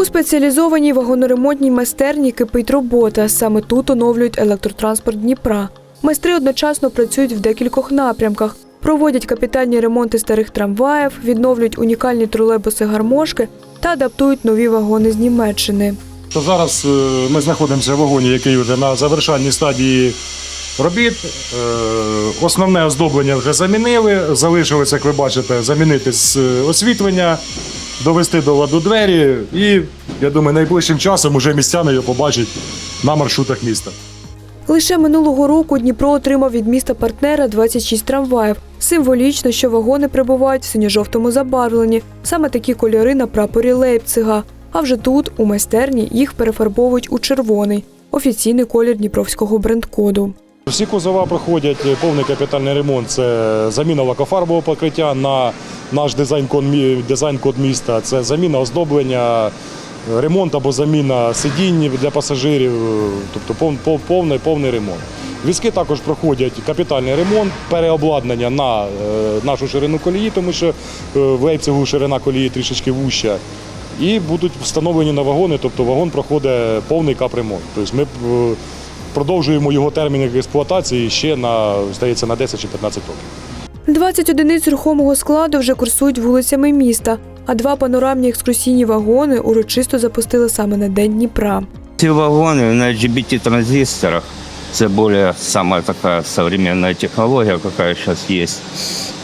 У спеціалізованій вагоноремонтній майстерні кипить робота. Саме тут оновлюють електротранспорт Дніпра. Майстри одночасно працюють в декількох напрямках. Проводять капітальні ремонти старих трамваїв, відновлюють унікальні тролейбуси гармошки та адаптують нові вагони з Німеччини. То зараз е, ми знаходимося в вагоні, який вже на завершальній стадії робіт. Е, Основне оздоблення вже замінили. Залишилося, як ви бачите, замінити з е, освітлення, довести до ладу двері. І я думаю, найближчим часом уже містяни його побачать на маршрутах міста. Лише минулого року Дніпро отримав від міста партнера 26 трамваїв. Символічно, що вагони прибувають в синьо-жовтому забарвленні, саме такі кольори на прапорі Лейпцига. А вже тут, у майстерні, їх перефарбовують у червоний офіційний колір дніпровського брендкоду. Всі кузова проходять повний капітальний ремонт. Це заміна лакофарбового покриття на наш дизайн-код дизайн-код міста. Це заміна оздоблення, ремонт або заміна сидінь для пасажирів, тобто пов- пов- повний, повний ремонт. Візки також проходять капітальний ремонт, переобладнання на е, нашу ширину колії, тому що е, в Лейпцигу ширина колії трішечки вуща. І будуть встановлені на вагони, тобто вагон проходить повний капремонт. Тобто ми е, продовжуємо його термін експлуатації ще на, здається, на 10 чи 15 років. 20 одиниць рухомого складу вже курсують вулицями міста, а два панорамні екскурсійні вагони урочисто запустили саме на День Дніпра. Ці вагони на GBT-транзисторах. Це більш сама така современная технологія, яка зараз є.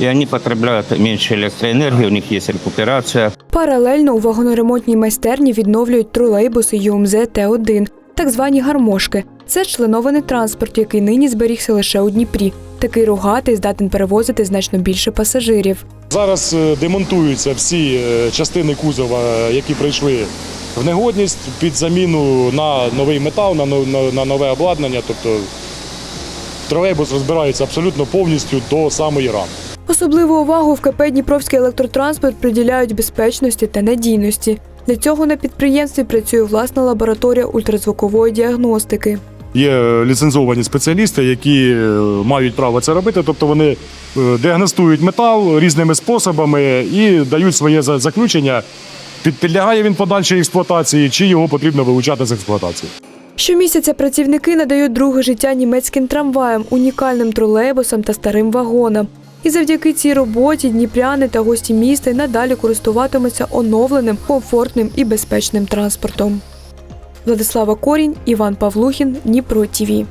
І вони потребляють менше електроенергії, у них є рекуперація. Паралельно у вагоноремонтній майстерні відновлюють тролейбуси ЮМЗ Т1, так звані гармошки. Це членований транспорт, який нині зберігся лише у Дніпрі. Такий рогатий здатен перевозити значно більше пасажирів. Зараз е, демонтуються всі е, частини кузова, які прийшли в негодність під заміну на новий метал, на, на нове обладнання. Тобто тролейбус розбирається абсолютно повністю до самої рами. Особливу увагу в КП Дніпровський електротранспорт приділяють безпечності та надійності. Для цього на підприємстві працює власна лабораторія ультразвукової діагностики. Є ліцензовані спеціалісти, які е, мають право це робити, тобто вони е, діагностують метал різними способами і дають своє за- заключення, підлягає він подальшій експлуатації, чи його потрібно вилучати з експлуатації. Щомісяця працівники надають друге життя німецьким трамваям, унікальним тролейбусам та старим вагонам. І завдяки цій роботі дніпряни та гості міста надалі користуватимуться оновленим, комфортним і безпечним транспортом. Владислава Корінь, Іван Павлухін, Дніпро ТІВІ.